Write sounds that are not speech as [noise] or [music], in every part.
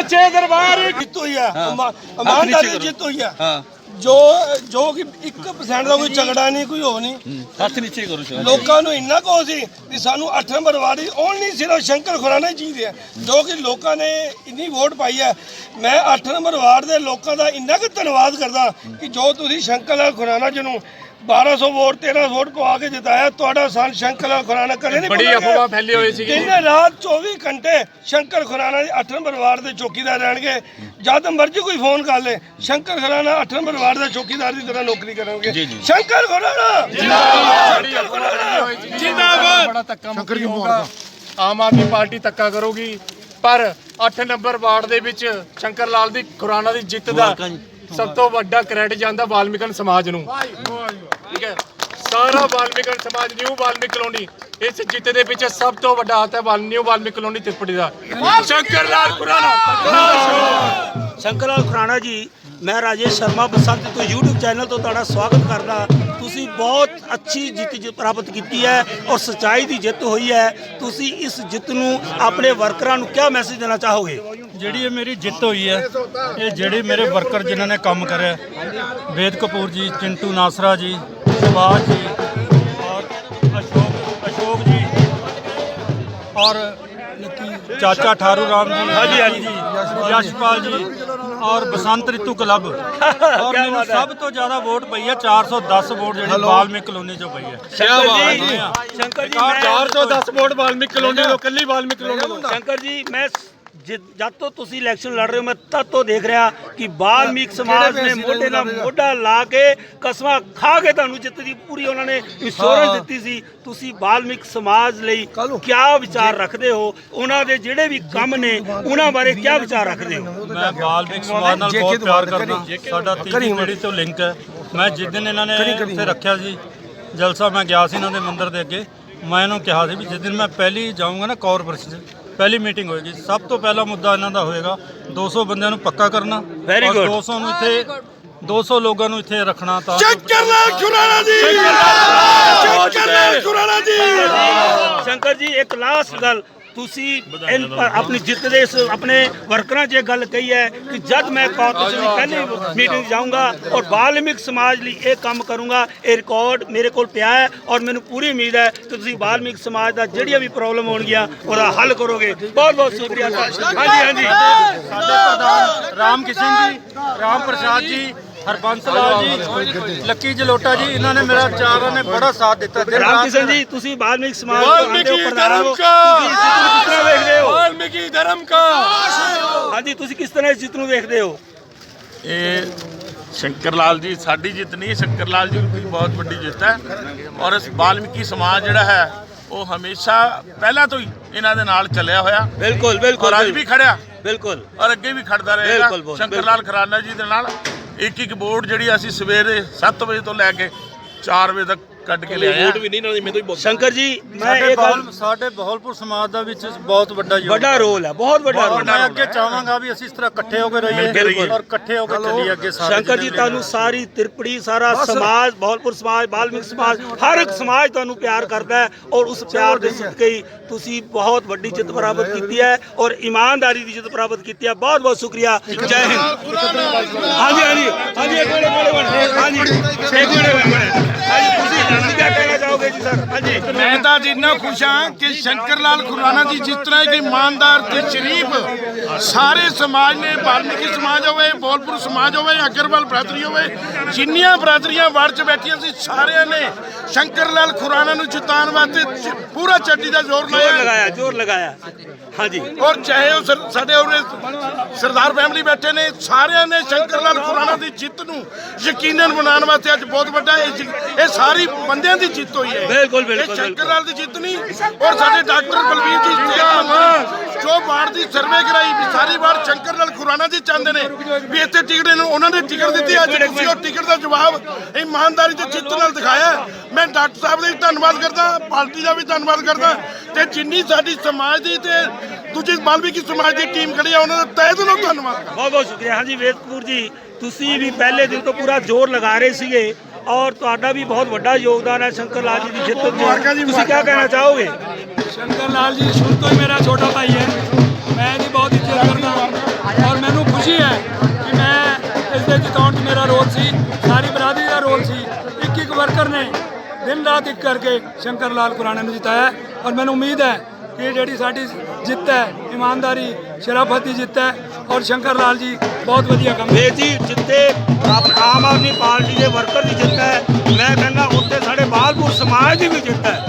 ਸੱਚੇ ਦਰਬਾਰ ਜਿੱਤ ਹੋਈ ਆ। ਇਮਾਨਦਾਰੀ। ਜਿੱਤ ਹੋਈ ਆ। ਹਾਂ। ਜੋ ਜੋ ਕਿ 1% ਦਾ ਕੋਈ ਝਗੜਾ ਨਹੀਂ ਕੋਈ ਹੋ ਨਹੀਂ। ਹੱਥ ਨੀਚੇ ਕਰੋ ਸ਼ਾਇਦ ਲੋਕਾਂ ਨੂੰ ਇੰਨਾ ਕੋ ਸੀ ਵੀ ਸਾਨੂੰ 8 ਨੰਬਰ ਵਾਰਡ ਓਨਲੀ ਸਿਰਫ ਸ਼ੰਕਰ ਹੀ ਚਾਹੀਦੇ ਆ ਜੋ ਕਿ ਲੋਕਾਂ ਨੇ ਇੰਨੀ ਵੋਟ ਪਾਈ ਹੈ ਮੈਂ 8 ਨੰਬਰ ਵਾਰਡ ਦੇ ਲੋਕਾਂ ਦਾ ਇੰਨਾ ਕੁ ਧੰਨਵਾਦ ਕਰਦਾ ਕਿ ਜੋ ਤੁਸੀਂ ਸ਼ੰਕਰ ਖੁਰਾਨਾ ਜੀ ਨੂੰ 1200 ਵੋਟ 1300 ਵੋਟ ਪਵਾ ਕੇ ਜਿਤਾਇਆ। ਤੁਹਾਡਾ ਸਾਨ ਸ਼ੰਕਰ ਲਾਲ ਖੁਰਾਨਾ ਕਦੇ ਨਹੀਂ ਬੜੀ। ਅਫਵਾਹ ਫੈਲੀ ਹੋਈ ਸੀਗੀ। ਦਿਨ ਰਾਤ 24 ਘੰਟੇ ਸ਼ੰਕਰ ਖੁਰਾਨਾ ਦੇ 8 ਨੰਬਰ ਵਾਰਡ ਦੇ ਚੌਕੀਦਾਰ ਰਹਿਣਗੇ। ਜਦ ਮਰਜ਼ੀ ਕੋਈ ਫੋਨ ਕਰ ਲੇ ਸ਼ੰਕਰ ਖੁਰਾਨਾ 8 ਨੰਬਰ ਵਾਰਡ ਦਾ ਚੌਕੀਦਾਰ ਦੀ ਤਰ੍ਹਾਂ ਨੌਕਰੀ ਕਰਨਗੇ। ਸ਼ੰਕਰ ਖੁਰਾਨਾ! ਸ਼ੰਕਰ ਜਿੰਦਾਬਾਦ! ਬੜਾ ਧੱਕਾ ਮੁੱਕੀ ਹੋਊਗਾ। ਆਮ ਆਦਮੀ ਪਾਰਟੀ ਧੱਕਾ ਕਰੂਗੀ ਪਰ 8 ਨੰਬਰ ਵਾਰਡ ਦੇ ਵਿੱਚ ਸ਼ੰਕਰ ਲਾਲ ਦੀ ਖੁਰਾਨਾ ਦੀ ਜਿੱਤ ਦਾ ਸਭ ਤੋਂ ਵੱਡਾ ਕ੍ਰੈਡਿਟ ਜਾਂਦਾ ਵਾਲਮੀਕਨ ਸਮਾਜ ਨੂੰ। ਠੀਕ ਹੈ? ਸਾਰਾ ਵਾਲਮੀਕਨ ਸਮਾਜ ਨਿਊ ਵਾਲਮੀਕ ਕਲੋਨੀ ਇਸ ਜਿੱਤ ਦੇ ਪਿੱਛੇ ਸਭ ਤੋਂ ਵੱਡਾ ਹੱਥ ਹੈ ਵਾਲ ਨਿਊ ਵਾਲਮੀਕ ਕਲੋਨੀ ਤਿਰਪੜੀ ਦਾ। ਸ਼ੰਕਰ ਲਾਲ ਖੁਰਾਨਾ ਸ਼ੰਕਰ ਲਾਲ ਖੁਰਾਣਾ ਜੀ, ਮੈਂ ਰਾਜੇਸ਼ ਸ਼ਰਮਾ ਬਸੰਤ ਤੋਂ YouTube ਚੈਨਲ ਤੋਂ ਤੁਹਾਡਾ ਸਵਾਗਤ ਕਰਦਾ। ਤੁਸੀਂ ਬਹੁਤ ਅੱਛੀ ਜਿੱਤ ਪ੍ਰਾਪਤ ਕੀਤੀ ਹੈ ਔਰ ਸੱਚਾਈ ਦੀ ਜਿੱਤ ਹੋਈ ਹੈ। ਤੁਸੀਂ ਇਸ ਜਿੱਤ ਨੂੰ ਆਪਣੇ ਵਰਕਰਾਂ ਨੂੰ ਕਿਆ ਮੈਸੇਜ ਦੇਣਾ ਚਾਹੋਗੇ? ਜਿਹੜੀ ਇਹ ਮੇਰੀ ਜਿੱਤ ਹੋਈ ਹੈ ਇਹ ਜਿਹੜੇ ਮੇਰੇ ਵਰਕਰ ਜਿਨ੍ਹਾਂ ਨੇ ਕੰਮ ਕਰਿਆ ਵੇਦ ਕਪੂਰ ਜੀ ਚਿੰਟੂ ਨਾਸਰਾ ਜੀ ਸੁਭਾਸ਼ ਜੀ ਔਰ ਅਸ਼ੋਕ ਅਸ਼ੋਕ ਜੀ ਔਰ ਚਾਚਾ ਠਾਰੂ ਰਾਮ ਜੀ ਹਾਂਜੀ ਹਾਂਜੀ। ਯਸ਼ਪਾਲ ਜੀ ਔਰ ਬਸੰਤ ਰਿਤੂ ਕਲੱਬ। [laughs] ਔਰ ਮੈਨੂੰ ਸਭ ਤੋਂ ਜ਼ਿਆਦਾ ਵੋਟ ਪਈ ਹੈ 410 ਵੋਟ ਜਿਹੜੀ ਬਾਲਮਿਕ ਕਲੋਨੀ ਚੋਂ ਪਈ ਹੈ। ਸ਼ੰਕਰ ਜੀ ਸ਼ੰਕਰ ਜੀ। ਮੈਂ 410 ਵੋਟ ਵਾਲਮੀਕ ਕਲੋਨੀ ਤੋਂ ਕੱਲੀ ਵਾਲਮੀਕ ਕਲੋਨੀ ਤੋਂ। ਸ਼ੰਕਰ ਜੀ ਮੈਂ ਜਿ- ਜਦ ਤੋਂ ਤੁਸੀਂ ਇਲੈਕਸ਼ਨ ਲੜ ਰਹੇ ਹੋ ਮੈਂ ਤਦ ਤੋਂ ਦੇਖ ਰਿਹਾ ਕਿ ਬਾਲਮੀਕ ਸਮਾਜ ਨੇ ਮੋਢੇ ਨਾਲ ਮੋਢਾ ਲਾ ਕੇ ਕਸਮਾਂ ਖਾ ਕੇ ਤੁਹਾਨੂੰ ਜਿੱਤ ਦੀ ਪੂਰੀ ਉਹਨਾਂ ਨੇ ਇੰਸ਼ੋਰੈਂਸ ਦਿੱਤੀ ਸੀ। ਤੁਸੀਂ ਬਾਲਮੀਕ ਸਮਾਜ ਲਈ ਕਿਆ ਵਿਚਾਰ ਰੱਖਦੇ ਹੋ? ਉਹਨਾਂ ਦੇ ਜਿਹੜੇ ਵੀ ਕੰਮ ਨੇ ਉਹਨਾਂ ਬਾਰੇ ਕਿਆ ਵਿਚਾਰ ਰੱਖਦੇ ਹੋ? ਮੈਂ ਬਾਲਮਿਕ ਸਮਾਜ ਨਾਲ ਬਹੁਤ ਪਿਆਰ ਕਰਦਾ। ਸਾਡਾ ਤੀਜੀ ਪੀੜ੍ਹੀ ਤੋਂ ਲਿੰਕ ਹੈ। ਮੈਂ ਜਿਸ ਦਿਨ ਇਹਨਾਂ ਨੇ ਇੱਥੇ ਰੱਖਿਆ ਸੀ ਜਲਸਾ ਮੈਂ ਗਿਆ ਸੀ ਇਹਨਾਂ ਦੇ ਮੰਦਿਰ ਦੇ ਅੱਗੇ। ਮੈਂ ਇਹਨੂੰ ਕਿਹਾ ਸੀ ਵੀ ਜਿਸ ਦਿਨ ਮੈਂ ਪਹਿਲੀ ਜਾਊਂਗਾ ਨਾ ਕਾਰਪੋਰੇਸ਼ਨ 'ਚ ਪਹਿਲੀ ਮੀਟਿੰਗ ਹੋਏਗੀ। ਸਭ ਤੋਂ ਪਹਿਲਾ ਮੁੱਦਾ ਇਹਨਾਂ ਦਾ ਹੋਏਗਾ 200 ਬੰਦਿਆਂ ਨੂੰ ਪੱਕਾ ਕਰਨਾ Very ਔਰ good. 200 ਨੂੰ ਇੱਥੇ 200 ਲੋਕਾਂ ਨੂੰ ਇੱਥੇ ਰੱਖਣਾ ਤਾਂ ਸ਼ੰਕਰ ਲਾਲ ਖੁਰਾਨਾ ਜੀ! ਸ਼ੰਕਰ ਲਾਲ ਖੁਰਾਨਾ ਜੀ! ਸ਼ੰਕਰ ਜੀ! ਇੱਕ ਲਾਸਟ ਗੱਲ। ਤੁਸੀਂ ਆਪਣੀ ਜਿੱਤ ਦੇ ਇਸ ਆਪਣੇ ਵਰਕਰਾਂ 'ਚ ਇਹ ਗੱਲ ਕਹੀ ਹੈ ਕਿ ਜਦ ਮੈਂ ਕਾਰਪੋਰੇਸ਼ਨ ਦੀ ਪਹਿਲੀ ਮੀਟਿੰਗ ਜਾਊਂਗਾ ਔਰ ਬਾਲਮਿਕ ਸਮਾਜ ਲਈ ਇਹ ਕੰਮ ਕਰੂੰਗਾ ਇਹ ਰਿਕਾਰਡ ਮੇਰੇ ਕੋਲ ਪਿਆ ਹੈ ਔਰ ਮੈਨੂੰ ਪੂਰੀ ਉਮੀਦ ਹੈ ਕਿ ਤੁਸੀਂ ਬਾਲਮਿਕ ਸਮਾਜ ਦਾ ਜਿਹੜੀਆਂ ਵੀ ਪ੍ਰੋਬਲਮ ਹੋਣਗੀਆਂ ਉਹਦਾ ਹੱਲ ਕਰੋਗੇ। ਬਹੁਤ ਬਹੁਤ ਸ਼ੁਕਰੀਆ। ਹਾਂਜੀ ਹਾਂਜੀ। ਸਾਡੇ ਪ੍ਰਧਾਨ ਰਾਮ ਕਿਸ਼ਨ ਜੀ ਰਾਮ ਪ੍ਰਸਾਦ ਜੀ ਹਰਬੰਸ ਲਾਲ ਜੀ ਲੱਕੀ ਜਲੋਟਾ ਜੀ ਇਹਨਾਂ ਨੇ ਮੇਰਾ ਚਾਰਾਂ ਨੇ ਬੜਾ ਸਾਥ ਦਿੱਤਾ। ਦਿਨ ਰਾਮ ਰਾਤ ਕਿਸ਼ਨ ਜੀ ਤੁਸੀਂ ਬਾਲਮਿਕ ਸਮਾਜ ਵਾਲਮੀਕੀ ਪ੍ਰਧਾਨ ਹੋ ਧਰਮ ਕਾ। ਵੇਖਦੇ ਹੋ? ਵਾਲਮੀਕੀ ਧਰਮ ਕਾ! ਹਾਂਜੀ ਤੁਸੀਂ ਕਿਸ ਤਰ੍ਹਾਂ ਇਸ ਜਿੱਤ ਨੂੰ ਵੇਖਦੇ ਹੋ? ਇਹ ਸ਼ੰਕਰ ਲਾਲ ਜੀ ਸਾਡੀ ਜਿੱਤ ਨਹੀਂ ਸ਼ੰਕਰ ਲਾਲ ਜੀ ਦੀ ਬਹੁਤ ਵੱਡੀ ਜਿੱਤ ਹੈ। ਔਰ ਇਸ ਬਾਲਮੀਕੀ ਸਮਾਜ ਜਿਹੜਾ ਹੈ ਉਹ ਹਮੇਸ਼ਾ ਪਹਿਲਾਂ ਤੋਂ ਹੀ ਇਹਨਾਂ ਦੇ ਨਾਲ ਚੱਲਿਆ ਹੋਇਆ। ਬਿਲਕੁਲ ਬਿਲਕੁਲ ਔਰ ਅੱਜ ਵੀ ਖੜਿਆ। ਬਿਲਕੁਲ। ਔਰ ਅੱਗੇ ਵੀ ਖੜਦਾ ਰਹੇਗਾ। ਸ਼ੰਕਰ ਲਾਲ ਖਰਾਨਾ ਜੀ ਦੇ ਨਾਲ। ਇੱਕ ਇੱਕ ਵੋਟ ਜਿਹੜੀ ਅਸੀਂ ਸਵੇਰੇ 7 ਵਜੇ ਤੋਂ ਲੈ ਕੇ 4 ਵਜੇ ਤੱਕ ਕੱਢ ਕੇ ਲਿਆਏ ਹਾਂ ਸ਼ੰਕਰ ਜੀ ਮੈਂ ਸਾਡੇ ਇਹ ਗੱਲ ਬਹੌਲ ਸਾਡੇ ਬਹੌਲਪੁਰ ਸਮਾਜ ਦਾ ਵਿੱਚ ਬਹੁਤ ਵੱਡਾ ਯੋਗਦਾਨ। ਵੱਡਾ ਰੋਲ ਹੈ ਬਹੁਤ ਵੱਡਾ ਔਰ ਰੋਲ ਮੈਂ ਅੱਗੇ ਚਾਹਾਂਗਾ ਵੀ ਅਸੀਂ ਇਸ ਤਰ੍ਹਾਂ ਇਕੱਠੇ ਹੋ ਕੇ ਰਹੀਏ ਔਰ ਇਕੱਠੇ ਹੋ ਕੇ ਚੱਲੀਏ ਅੱਗੇ ਸਾਰੇ ਸ਼ੰਕਰ ਜੀ ਵੀ ਤੁਹਾਨੂੰ ਸਾਰੀ ਤਿਰਪੜੀ ਸਾਰਾ ਸਮਾਜ ਬਹੌਲਪੁਰ ਸਮਾਜ ਬਾਲਮਿਕ ਸਮਾਜ ਹਰ ਇੱਕ ਸਮਾਜ ਤੁਹਾਨੂੰ ਪਿਆਰ ਕਰਦਾ ਹੈ ਔਰ ਉਸ ਪਿਆਰ ਦੇ ਸਦਕੇ ਹੀ ਤੁਸੀਂ ਬਹੁਤ ਵੱਡੀ ਜਿੱਤ ਪ੍ਰਾਪਤ ਕੀਤੀ ਹੈ ਔਰ ਇਮਾਨਦਾਰੀ ਦੀ ਜਿੱਤ ਪ੍ਰਾਪਤ ਕੀਤੀ ਹੈ। ਬਹੁਤ ਬਹੁਤ ਸ਼ੁਕਰੀਆ। ਜੈ ਹਿੰਦ। ਹਾਂਜੀ ਹਾਂਜੀ। ਹਾਂਜੀ ਇੱਕ ਮਿੰਟ ਇੱਕ ਮਿੰਟ। ਹਾਂਜੀ। ਇੱਕ ਮਿੰਟ ਇੱਕ ਮਿੰਟ। ਤਾਂ ਜਿੰਨਾ ਖੁਸ਼ ਹਾਂ ਕਿ ਸ਼ੰਕਰ ਲਾਲ ਖੁਰਾਨਾ ਜੀ ਜਿਸ ਤਰ੍ਹਾਂ ਇੱਕ ਇਮਾਨਦਾਰ ਤੇ ਸ਼ਰੀਫ ਸਾਰੇ ਸਮਾਜ ਨੇ ਬਾਲਮੀਕੀ ਸਮਾਜ ਹੋਵੇ ਬੋਲਪੁਰ ਸਮਾਜ ਹੋਵੇ ਅਗਰਵਾਲ ਬਰਾਦਰੀ ਹੋਵੇ ਜਿੰਨੀਆਂ ਬਰਾਦਰੀਆਂ 'ਚ ਬੈਠੀਆਂ ਸੀ ਸਾਰਿਆਂ ਨੇ ਸ਼ੰਕਰ ਲਾਲ ਖੁਰਾਨਾ ਨੂੰ ਜਿਤਾਉਣ ਵਾਸਤੇ ਪੂਰਾ ਚੱਡੀ ਦਾ ਜ਼ੋਰ ਲਾਇਆ। ਲਗਾਇਆ ਜ਼ੋਰ ਲਗਾਇਆ। ਹਾਂਜੀ। ਔਰ ਚਾਹੇ ਉਹ ਸਾਡੇ ਉਹਨੇ ਸਰਦਾਰ ਫੈਮਿਲੀ ਬੈਠੇ ਨੇ ਸਾਰਿਆਂ ਨੇ ਸ਼ੰਕਰ ਲਾਲ ਖੁਰਾਨਾ ਦੀ ਜਿੱਤ ਨੂੰ ਯਕੀਨਨ ਬਣਾਉਣ ਵਾਸਤੇ ਅੱਜ ਬਹੁਤ ਵੱਡਾ ਇਹ ਸਾਰੀ ਬੰਦਿਆਂ ਦੀ ਜਿੱਤ ਹੋਈ ਹੈ। ਬਿਲਕੁਲ, ਬਿਲਕੁਲ, ਸ਼ੰਕਰ ਲਾਲ ਦੀ ਜਿੱਤ ਔਰ ਸਾਡੇ ਡਾਕਟਰ ਬਲਵੀਰ ਜੀ ਸਿਹਤ ਮੰਤਰੀ ਜੋ ਵਾਰਡ ਦੀ ਸਰਵੇ ਕਰਾਈ ਵੀ ਸਾਰੀ ਵਾਰ ਸ਼ੰਕਰ ਲਾਲ ਖੁਰਾਨਾ ਜੀ ਚਾਹੁੰਦੇ ਨੇ, ਵੀ ਇੱਥੇ ਟਿਕਟ ਨੂੰ ਉਹਨਾਂ ਨੇ ਟਿਕਟ ਦਿੱਤੀ, ਅੱਜ ਤੁਸੀਂ ਉਹ ਟਿਕਟ ਦਾ ਜਵਾਬ ਇਮਾਨਦਾਰੀ ਤੇ ਜਿੱਤ ਨਾਲ ਦਿਖਾਇਆ ਮੈਂ ਡਾਕਟਰ ਸਾਹਿਬ ਦਾ ਵੀ ਧੰਨਵਾਦ ਕਰਦਾ, ਪਾਰਟੀ ਦਾ ਵੀ ਧੰਨਵਾਦ ਕਰਦਾ ਤੇ ਜਿੰਨੀ ਸਾਡੀ ਸਮਾਜ ਦੀ ਤੇ ਦੂਜੀ ਬਾਲਮੀਕੀ ਸਮਾਜ ਦੀ ਟੀਮ ਖੜੀ ਆ, ਉਹਨਾਂ ਦਾ ਤਹਿ ਦਿਲੋਂ ਧੰਨਵਾਦ। ਬਹੁਤ ਬਹੁਤ ਸ਼ੁਕਰੀਆ। ਹਾਂਜੀ, ਵੇਦ ਜੀ, ਤੁਸੀਂ ਵੀ ਪਹਿਲੇ ਦਿਨ ਤੋਂ ਪੂਰਾ ਜ਼ੋਰ ਲਗਾ ਰਹੇ ਸੀਗੇ। ਔਰ ਤੁਹਾਡਾ ਵੀ ਬਹੁਤ ਵੱਡਾ ਯੋਗਦਾਨ ਹੈ ਸ਼ੰਕਰ ਲਾਲ ਜੀ ਦੀ ਜਿੱਤ ਵਿੱਚ ਤੁਸੀਂ ਕੀ ਕਹਿਣਾ ਚਾਹੋਗੇ? ਸ਼ੰਕਰ ਲਾਲ ਜੀ ਸ਼ੁਰੂ ਤੋਂ ਹੀ ਮੇਰਾ ਛੋਟਾ ਭਾਈ ਹੈ। ਮੈਂ ਇਹਦੀ ਬਹੁਤ ਇੱਜ਼ਤ ਕਰਦਾ ਔਰ ਮੈਨੂੰ ਖੁਸ਼ੀ ਹੈ ਕਿ ਮੈਂ ਇਸ ਦੇ ਜਿਤਾਉਣ 'ਚ ਮੇਰਾ ਰੋਲ ਸੀ ਸਾਰੀ ਬਰਾਦਰੀ ਦਾ ਰੋਲ ਸੀ। ਇੱਕ ਇੱਕ ਵਰਕਰ ਨੇ ਦਿਨ ਰਾਤ ਇੱਕ ਕਰਕੇ ਸ਼ੰਕਰ ਲਾਲ ਕੁਰਾਣਾ ਨੂੰ ਜਿਤਾਇਆ ਔਰ ਮੈਨੂੰ ਉਮੀਦ ਹੈ ਕਿ ਜਿਹੜੀ ਸਾਡੀ ਜਿੱਤ ਹੈ ਇਮਾਨਦਾਰੀ ਸ਼ਰਾਫਤ ਦੀ ਜਿੱਤ ਹੈ ਔਰ ਸ਼ੰਕਰ ਲਾਲ ਜੀ ਬਹੁਤ ਵਧੀਆ ਕੰਮ ਵੀਰ ਜੀ ਜਿੱਤੇ ਆਪ- ਆਮ ਆਦਮੀ ਪਾਰਟੀ ਦੇ ਵਰਕਰ ਦੀ ਜਿੱਤ ਹੈ। ਮੈਂ ਕਹਿੰਦਾ ਉੱਥੇ ਸਾਡੇ ਬਾਲਪੁਰ ਸਮਾਜ ਦੀ ਵੀ ਜਿੱਤ ਹੈ।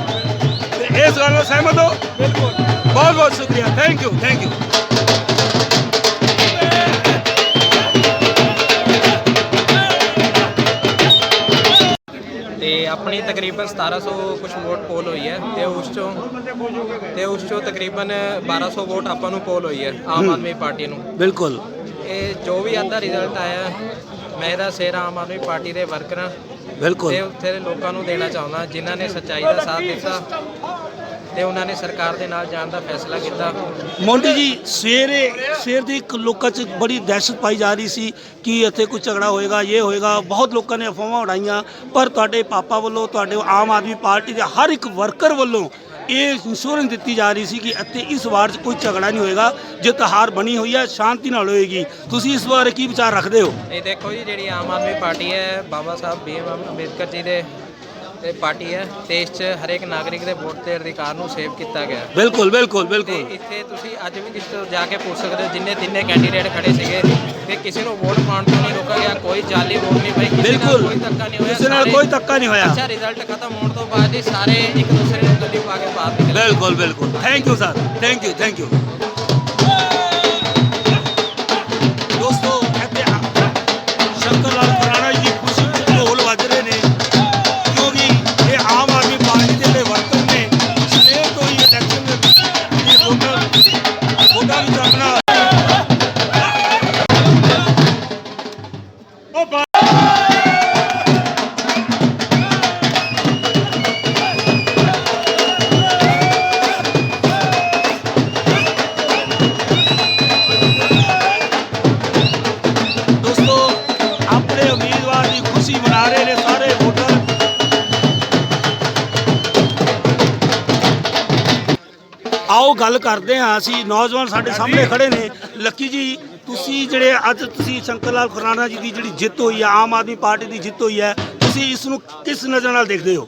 ਤੇ ਇਸ ਗੱਲ ਨਾਲ ਸਹਿਮਤ ਹੋ। ਬਿਲਕੁਲ। ਬਹੁਤ ਬਹੁਤ ਸ਼ੁਕਰੀਆ। ਥੈਂਕ ਯੂ ਥੈਂਕ ਯੂ ਆਪਣੀ ਤਕਰੀਬਨ 1700 ਕੁਝ ਵੋਟ ਪੋਲ ਹੋਈ ਹੈ ਤੇ ਉਸ ਚੋਂ ਤੇ ਉਸ ਚੋਂ ਤਕਰੀਬਨ 1200 ਵੋਟ ਆਪਾਂ ਨੂੰ ਪੋਲ ਹੋਈ ਹੈ ਆਮ ਆਦਮੀ ਪਾਰਟੀ ਨੂੰ। ਬਿਲਕੁਲ। ਇਹ ਜੋ ਵੀ ਅੱਧਾ ਰਿਜ਼ਲਟ ਆਇਆ ਮੈਂ ਇਹਦਾ ਸਿਰ ਆਮ ਆਦਮੀ ਪਾਰਟੀ ਦੇ ਵਰਕਰਾਂ ਬਿਲਕੁਲ। ਤੇ ਉੱਥੇ ਦੇ ਲੋਕਾਂ ਨੂੰ ਦੇਣਾ ਚਾਹੁੰਦਾ ਜਿਨ੍ਹਾਂ ਨੇ ਸੱਚਾਈ ਦਾ ਸਾਥ ਦਿੱਤਾ। ਤੇ ਉਹਨਾਂ ਨੇ ਸਰਕਾਰ ਦੇ ਨਾਲ ਜਾਣ ਦਾ ਫੈਸਲਾ ਕੀਤਾ। ਮੋਂਟੀ ਜੀ ਸਵੇਰੇ ਸਵੇਰ ਦੀ ਇੱਕ ਲੋਕਾਂ 'ਚ ਬੜੀ ਦਹਿਸ਼ਤ ਪਾਈ ਜਾ ਰਹੀ ਸੀ ਕਿ ਇੱਥੇ ਕੋਈ ਝਗੜਾ ਹੋਏਗਾ ਇਹ ਹੋਏਗਾ। ਬਹੁਤ ਲੋਕਾਂ ਨੇ ਅਫਵਾਹਾਂ ਉਡਾਈਆਂ ਪਰ ਤੁਹਾਡੇ ਪਾਪਾ ਵੱਲੋਂ ਤੁਹਾਡੇ ਆਮ ਆਦਮੀ ਪਾਰਟੀ ਦੇ ਹਰ ਇੱਕ ਵਰਕਰ ਵੱਲੋਂ ਇਹ ਇੰਸ਼ੋਰੈਂਸ ਦਿੱਤੀ ਜਾ ਰਹੀ ਸੀ ਕਿ ਇੱਥੇ ਇਸ ਵਾਰ 'ਚ ਕੋਈ ਝਗੜਾ ਨਹੀਂ ਹੋਏਗਾ ਜਿੱਤ ਹਾਰ ਬਣੀ ਹੋਈ ਹੈ ਸ਼ਾਂਤੀ ਨਾਲ ਹੋਏਗੀ। ਤੁਸੀਂ ਇਸ ਬਾਰੇ ਕੀ ਵਿਚਾਰ ਰੱਖਦੇ ਹੋ? ਇਹ ਦੇਖੋ ਜੀ ਜਿਹੜੀ ਆਮ ਆਦਮੀ ਪਾਰਟੀ ਹੈ ਬਾਬਾ ਸਾਹਿਬ ਬੀ ਐਮ ਅੰਬੇਦਕਰ ਜੀ ਦੇ ਇਹ ਪਾਰਟੀ ਹੈ ਦੇਸ਼ 'ਚ ਹਰੇਕ ਨਾਗਰਿਕ ਦੇ ਵੋਟ ਦੇ ਅਧਿਕਾਰ ਨੂੰ ਸੇਵ ਕੀਤਾ ਗਿਆ। ਹੈ। ਬਿਲਕੁਲ ਬਿਲਕੁਲ ਤੇ ਬਿਲਕੁਲ। ਇੱਥੇ ਤੁਸੀਂ ਅੱਜ ਵੀ ਤੋਂ ਜਾ ਕੇ ਪੁੱਛ ਸਕਦੇ ਹੋ ਜਿੰਨੇ ਤਿੰਨੇ ਕੈਂਡੀਡੇਟ ਖੜੇ ਸੀਗੇ ਕਿ ਕਿਸੇ ਨੂੰ ਵੋਟ ਪਾਉਣ ਤੋਂ ਨਹੀਂ ਰੋਕਿਆ ਗਿਆ ਕੋਈ ਜਾਲੀ ਵੋਟ ਨਹੀਂ ਭਾਈ ਕਿਸੇ ਨਾਲ ਬਿਲਕੁਲ। ਕੋਈ ਧੱਕਾ ਨਹੀਂ ਹੋਇਆ ਕਿਸੇ ਨਾਲ ਸਾਰੇ- ਕੋਈ ਧੱਕਾ ਨਹੀਂ ਹੋਇਆ। ਅੱਛਾ ਰਿਜ਼ਲਟ ਖਤਮ ਹੋਣ ਤੋਂ ਬਾਅਦ ਹੀ ਸਾਰੇ ਇੱਕ ਦੂਸਰੇ ਨੂੰ ਗੱਡੀ ਪਾ ਕੇ ਬਾਹਰ ਨਿਕਲੇ। ਬਿਲਕੁਲ ਬਿਲਕੁਲ। Thank you sir thank you thank you ਗੱਲ ਕਰਦੇ ਹਾਂ ਅਸੀਂ ਨੌਜਵਾਨ ਸਾਡੇ ਸਾਹਮਣੇ ਖੜੇ ਨੇ। ਲੱਕੀ ਜੀ ਤੁਸੀਂ ਜਿਹੜੇ ਅੱਜ ਤੁਸੀਂ ਸ਼ੰਕਰ ਲਾਲ ਖੁਰਾਨਾ ਜੀ ਦੀ ਜਿਹੜੀ ਜਿੱਤ ਹੋਈ ਹੈ ਆਮ ਆਦਮੀ ਪਾਰਟੀ ਦੀ ਜਿੱਤ ਹੋਈ ਹੈ ਤੁਸੀਂ ਇਸ ਨੂੰ ਕਿਸ ਨਜ਼ਰ ਨਾਲ ਦੇਖਦੇ ਹੋ?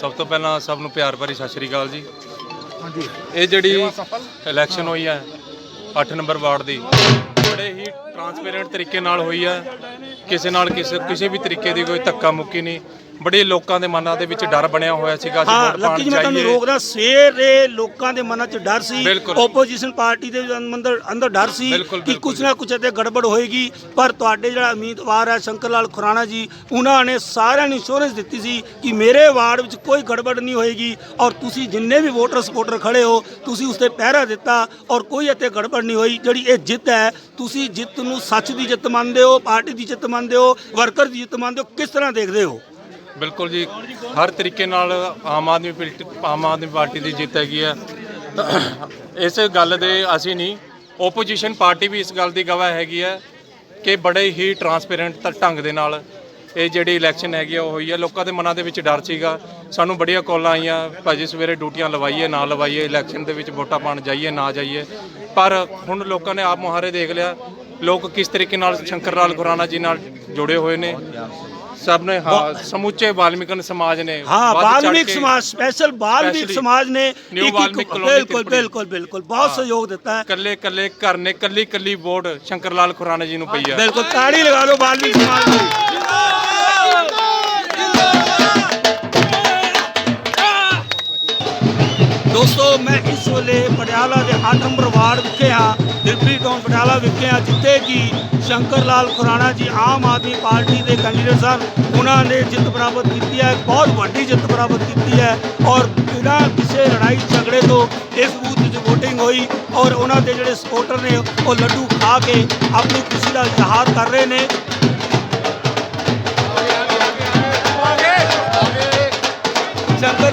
ਸਭ ਤੋਂ ਪਹਿਲਾਂ ਸਭ ਨੂੰ ਪਿਆਰ ਭਰੀ ਸਤਿ ਸ਼੍ਰੀ ਅਕਾਲ ਜੀ। ਇਹ ਜਿਹੜੀ ਇਲੈਕਸ਼ਨ ਹੋਈ ਹੈ 8 ਨੰਬਰ ਵਾਰਡ ਦੀ। ਬੜੇ ਹੀ ਟਰਾਂਸਪੇਰੈਂਟ ਤਰੀਕੇ ਨਾਲ ਹੋਈ ਹੈ ਕਿਸੇ ਨਾਲ ਕਿਸੇ ਕਿਸੇ ਵੀ ਤਰੀਕੇ ਦੀ ਕੋਈ ਧੱਕਾ ਮੁੱਕੀ ਨਹੀਂ। ਬੜੇ ਲੋਕਾਂ ਦੇ ਮਨਾਂ ਦੇ ਵਿੱਚ ਡਰ ਬਣਿਆ ਹੋਇਆ ਸੀਗਾ ਅਸੀਂ ਹਾਂ ਵੋਟ ਲੱਕੀ ਜੀ ਮੈਂ ਤੁਹਾਨੂੰ ਰੋਕਦਾ ਸਵੇਰੇ ਲੋਕਾਂ ਦੇ ਮਨਾਂ 'ਚ ਡਰ ਸੀ ਬਿਲਕੁਲ। ਓਪੋਜੀਸ਼ਨ ਪਾਰਟੀ ਦੇ ਅੰਦਰ ਅੰਦਰ ਡਰ ਸੀ ਬਿਲਕੁਲ, ਕਿ ਬਿਲਕੁਲ ਕੁਝ ਨਾ ਕੁਝ ਇੱਥੇ ਗੜਬੜ ਹੋਏਗੀ ਪਰ ਤੁਹਾਡੇ ਜਿਹੜਾ ਉਮੀਦਵਾਰ ਹੈ ਸ਼ੰਕਰ ਲਾਲ ਖੁਰਾਣਾ ਜੀ ਉਹਨਾਂ ਨੇ ਸਾਰਿਆਂ ਨੂੰ ਇੰਸ਼ੋਰੈਂਸ ਦਿੱਤੀ ਸੀ ਕਿ ਮੇਰੇ ਵਾਰਡ ਵਿੱਚ ਕੋਈ ਗੜਬੜ ਨਹੀਂ ਹੋਏਗੀ ਔਰ ਤੁਸੀਂ ਜਿੰਨੇ ਵੀ ਵੋਟਰ ਸਪੋਰਟਰ ਖੜੇ ਹੋ ਤੁਸੀਂ ਉਸ ਤੇ ਪਹਿਰਾ ਦਿੱਤਾ ਔਰ ਕੋਈ ਇੱਥੇ ਗੜਬੜ ਨਹੀਂ ਹੋਈ ਜਿਹੜੀ ਇਹ ਜਿੱਤ ਹੈ ਤੁਸੀਂ ਜਿੱਤ ਨੂੰ ਸੱਚ ਦੀ ਜਿੱਤ ਮੰਨਦੇ ਹੋ ਪਾਰਟੀ ਦੀ ਜਿੱਤ ਮੰਨਦੇ ਹੋ ਵਰਕਰ ਦੀ ਜਿੱਤ ਮੰਨਦੇ ਹੋ ਕਿਸ ਤਰ੍ਹਾਂ ਦੇਖਦੇ ਹੋ? ਬਿਲਕੁਲ ਜੀ, ਹਰ ਤਰੀਕੇ ਨਾਲ ਆਮ ਆਦਮੀ ਪਿਲਟ- ਆਮ ਆਦਮੀ ਪਾਰਟੀ ਦੀ ਜਿੱਤ ਹੈਗੀ ਹੈ ਇਸ ਗੱਲ ਦੇ ਅਸੀਂ ਨਹੀਂ ਓਪੋਜੀਸ਼ਨ ਪਾਰਟੀ ਵੀ ਇਸ ਗੱਲ ਦੀ ਗਵਾਹ ਹੈਗੀ ਹੈ ਕਿ ਬੜੇ ਹੀ ਟਰਾਂਸਪੇਰੈਂਟ ਢੰਗ ਦੇ ਨਾਲ ਇਹ ਜਿਹੜੀ ਇਲੈਕਸ਼ਨ ਹੈਗੀ ਆ, ਉਹ ਹੋਈ ਹੈ ਲੋਕਾਂ ਦੇ ਮਨਾਂ ਦੇ ਵਿੱਚ ਡਰ ਸੀਗਾ। ਸਾਨੂੰ ਬੜੀਆਂ ਕਾਲਾਂ ਆਈਆਂ, ਭਾਜੀ ਸਵੇਰੇ ਡਿਊਟੀਆਂ ਲਵਾਈਏ, ਨਾ ਲਵਾਈਏ ਇਲੈਕਸ਼ਨ ਦੇ ਵਿੱਚ ਵੋਟਾਂ ਪਾਣ ਜਾਈਏ, ਨਾ ਜਾਈਏ। ਪਰ ਹੁਣ ਲੋਕਾਂ ਨੇ ਆਪ ਮੁਹਾਰੇ ਦੇਖ ਲਿਆ, ਲੋਕ ਕਿਸ ਤਰੀਕੇ ਨਾਲ ਸ਼ੰਕਰ ਲਾਲ ਖੁਰਾਨਾ ਜੀ ਨਾਲ ਜੁੜੇ ਹੋਏ ਨੇ। ਸਭ ਨੇ ਹਾਂ ਸਮੁੱਚੇ ਵਾਲਮੀਕਨ ਸਮਾਜ ਨੇ ਹਾਂ ਵੱਧ ਚੜ੍ਹ ਬਾਲਮਿਕ ਕੇ ਸਮਾਜ ਸਪੈਸ਼ਲ ਬਾਲਮਿਕ Specially ਸਮਾਜ ਨੇ New ਇੱਕ- ਵਾਲਮੀਕ ਇੱਕ ਬਿਲਕੁਲ। ਬਿਲਕੁਲ ਬਿਲਕੁਲ ਬਹੁਤ ਸਹਿਯੋਗ ਦਿੱਤਾ ਹੈ। ਕੱਲੇ ਕੱਲੇ ਘਰ ਨੇ ਕੱਲੀ ਕੱਲੀ ਵੋਟ ਸ਼ੰਕਰ ਲਾਲ ਖੁਰਾਨਾ ਜੀ ਨੂੰ ਪਈ ਹੈ ਬਿਲਕੁਲ ਤਾੜੀ ਲਗਾ ਦਿਓ ਬਾਲਮਿਕ ਸਮਾਜ ਨੂੰ ਦੋਸਤੋ ਮੈਂ ਵੇਲੇ ਪਟਿਆਲਾ ਦੇ 8 ਨੰਬਰ ਵਾਰਡ ਵਿਖੇ ਹਾਂ ਦਿਲਪ੍ਰੀਤ ਟਾਊਨ ਪਟਿਆਲਾ ਵਿਖੇ ਹਾਂ ਜਿੱਥੇ ਕਿ ਸ਼ੰਕਰ ਲਾਲ ਖੁਰਾਣਾ ਜੀ ਆਮ ਆਦਮੀ ਪਾਰਟੀ ਦੇ ਕੈਂਡੀਡੇਟ ਸਨ। ਉਹਨਾਂ ਨੇ ਜਿੱਤ ਪ੍ਰਾਪਤ ਕੀਤੀ ਹੈ ਬਹੁਤ ਵੱਡੀ ਜਿੱਤ ਪ੍ਰਾਪਤ ਕੀਤੀ ਹੈ ਔਰ ਬਿਨਾਂ ਕਿਸੇ ਲੜਾਈ ਝਗੜੇ ਤੋਂ ਇਸ ਬੂਥ ਵਿੱਚ VOTING ਹੋਈ ਔਰ ਉਹਨਾਂ ਦੇ ਜਿਹੜੇ ਸਪੋਰਟਰ ਨੇ ਉਹ ਲੱਡੂ ਖਾ ਕੇ ਆਪਣੀ ਖੁਸ਼ੀ ਦਾ ਇਜ਼ਹਾਰ ਕਰ ਰਹੇ ਨੇ। ਸ਼ੰਕਰ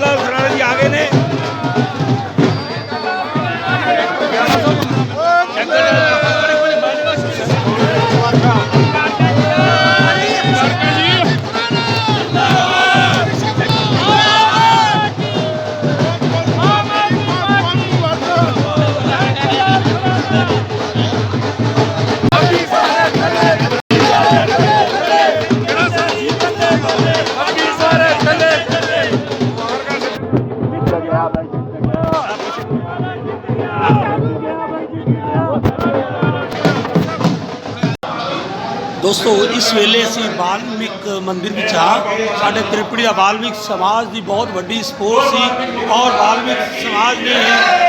ਦੋਸਤੋ ਇਸ ਵੇਲੇ ਅਸੀਂ ਬਾਲਮਿਕ ਮੰਦਿਰ ਵਿੱਚ ਆ ਸਾਡੇ ਤ੍ਰਿਪੜੀ ਦਾ ਬਾਲਮਿਕ ਸਮਾਜ ਦੀ ਬਹੁਤ ਵੱਡੀ ਸਪੋਰਟ ਸੀ ਔਰ ਬਾਲਮਿਕ ਸਮਾਜ ਨੇ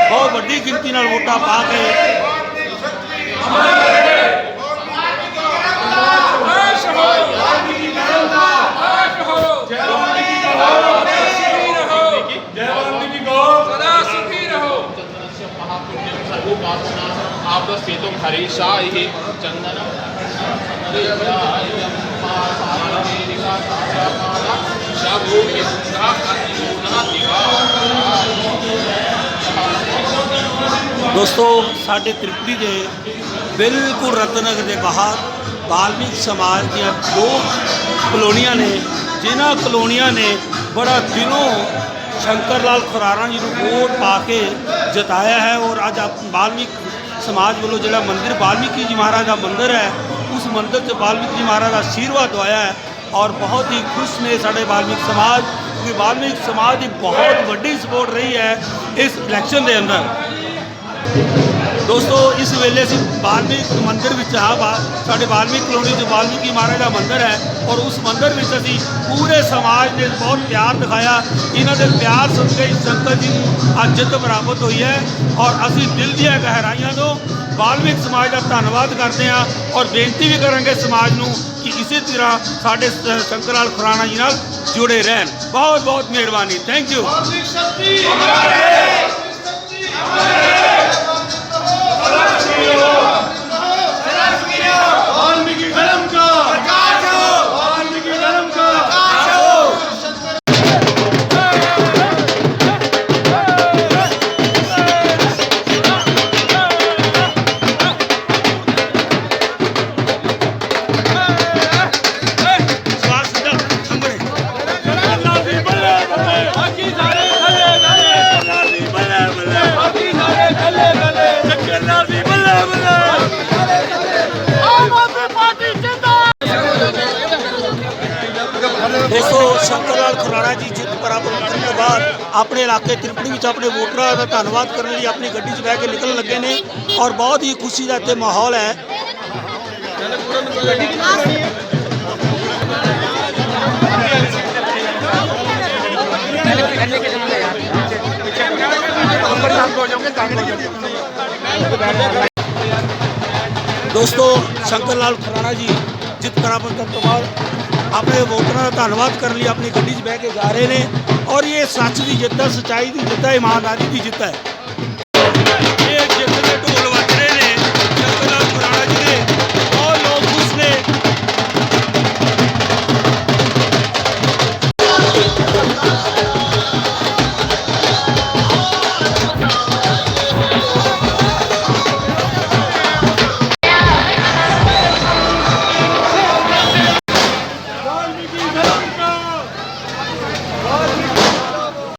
ਬਹੁਤ ਵੱਡੀ ਗਿਣਤੀ ਨਾਲ ਵੋਟਾਂ ਪਾ ਕੇ ਆਪਦਾ ਸੇਤੋ ਖਰੀ ਸ਼ਾਹ ਇਹ ਚੰਦਨ ਦੋਸਤੋ, ਸਾਡੇ ਤ੍ਰਿਪਤੀ ਦੇ ਬਿਲਕੁਲ ਰਤਨਗਰ ਦੇ ਬਾਹਰ ਬਾਲਮਿਕ ਸਮਾਜ ਦੀਆਂ ਦੋ ਕਲੋਨੀਆਂ ਨੇ, ਜਿਨ੍ਹਾਂ ਕਲੋਨੀਆਂ ਨੇ ਬੜਾ ਦਿਲੋਂ ਸ਼ੰਕਰ ਲਾਲ ਖੁਰਾਣਾ ਜੀ ਨੂੰ ਵੋਟ ਪਾ ਕੇ ਜਿਤਾਇਆ ਹੈ ਔਰ ਅੱਜ ਆਪ ਬਾਲਮਿਕ ਸਮਾਜ ਵੱਲੋਂ ਜਿਹੜਾ ਮੰਦਿਰ, ਬਾਲਮੀਕੀ ਜੀ ਮਹਾਰਾਜ ਦਾ ਮੰਦਿਰ ਹੈ ਉਸ ਮੰਦਰ 'ਚ ਬਾਲਮੀਕੀ ਜੀ ਮਹਾਰਾਜ ਦਾ ਆਸ਼ੀਰਵਾਦ ਹੋਇਆ ਹੈ ਔਰ ਬਹੁਤ ਹੀ ਖੁਸ਼ ਨੇ ਸਾਡੇ ਬਾਲਮਿਕ ਸਮਾਜ ਕਿਉਂਕਿ ਬਾਲਮਿਕ ਸਮਾਜ ਦੀ ਬਹੁਤ ਵੱਡੀ ਸਪੋਰਟ ਰਹੀ ਹੈ ਇਸ ਇਲੈਕਸ਼ਨ ਦੇ ਅੰਦਰ ਦੋਸਤੋ ਇਸ ਵੇਲੇ ਅਸੀਂ ਬਾਲਮੀਕ ਮੰਦਿਰ ਵਿੱਚ ਆ ਬਾ ਸਾਡੇ ਬਾਲਮੀਕ ਕਲੋਨੀ 'ਚ ਬਾਲਮੀਕੀ ਮਹਾਰਾਜ ਦਾ ਮੰਦਿਰ ਹੈ ਔਰ ਉਸ ਮੰਦਿਰ ਵਿੱਚ ਅਸੀਂ ਪੂਰੇ ਸਮਾਜ ਨੇ ਬਹੁਤ ਪਿਆਰ ਦਿਖਾਇਆ ਇਹਨਾਂ ਦੇ ਪਿਆਰ ਸੁਣ ਕੇ ਹੀ ਸ਼ੰਕਰ ਜੀ ਨੂੰ ਅੱਜ ਜਿੱਤ ਪ੍ਰਾਪਤ ਹੋਈ ਹੈ ਔਰ ਅਸੀਂ ਦਿਲ ਦੀਆਂ ਗਹਿਰਾਈਆਂ ਤੋਂ ਬਾਲਮੀਕ ਸਮਾਜ ਦਾ ਧੰਨਵਾਦ ਕਰਦੇ ਹਾਂ ਔਰ ਬੇਨਤੀ ਵੀ ਕਰਾਂਗੇ ਸਮਾਜ ਨੂੰ ਕਿ ਇਸੇ ਤਰ੍ਹਾਂ ਸਾਡੇ ਸ- ਸ਼ੰਕਰ ਲਾਲ ਖੁਰਾਣਾ ਜੀ ਨਾਲ ਜੁੜੇ ਰਹਿਣ। ਬਹੁਤ ਬਹੁਤ ਮਿਹਰਬਾਨੀ ਥੈਂਕ ਯੂ ਸਵਾਸ ਸ਼ੰਕਰ ਲਾਲ ਖੁਰਾਣਾ ਜੀ, ਜਿੱਤ ਪ੍ਰਾਪਤ ਕਰਨ ਤੋਂ ਬਾਅਦ ਆਪਣੇ ਇਲਾਕੇ ਤ੍ਰਿਪੜੀ ਵਿੱਚ ਆਪਣੇ ਵੋਟਰਾਂ ਦਾ ਧੰਨਵਾਦ ਕਰਨ ਲਈ ਆਪਣੀ ਗੱਡੀ 'ਚ ਬਹਿ ਕੇ ਨਿਕਲਣ ਲੱਗੇ ਨੇ ਔਰ ਬਹੁਤ ਹੀ ਖੁਸ਼ੀ ਦਾ ਇੱਥੇ ਮਾਹੌਲ ਹੈ। ਦੋਸਤੋ ਸ਼ੰਕਰ ਲਾਲ ਖੁਰਾਣਾ ਜੀ, ਜਿੱਤ ਪ੍ਰਾਪਤ ਕਰਨ ਤੋਂ ਬਾਅਦ ਆਪਣੇ ਵੋਟਰਾਂ ਦਾ ਧੰਨਵਾਦ ਕਰਨ ਲਈ ਆਪਣੀ ਗੱਡੀ 'ਚ ਬਹਿ ਕੇ ਜਾ ਰਹੇ ਨੇ ਔਰ ਇਹ ਸੱਚ ਦੀ ਜਿੱਤ ਹੈ, ਸਚਾਈ ਦੀ ਜਿੱਤ ਹੈ, ਇਮਾਨਦਾਰੀ ਦੀ ਜਿੱਤ ਹੈ।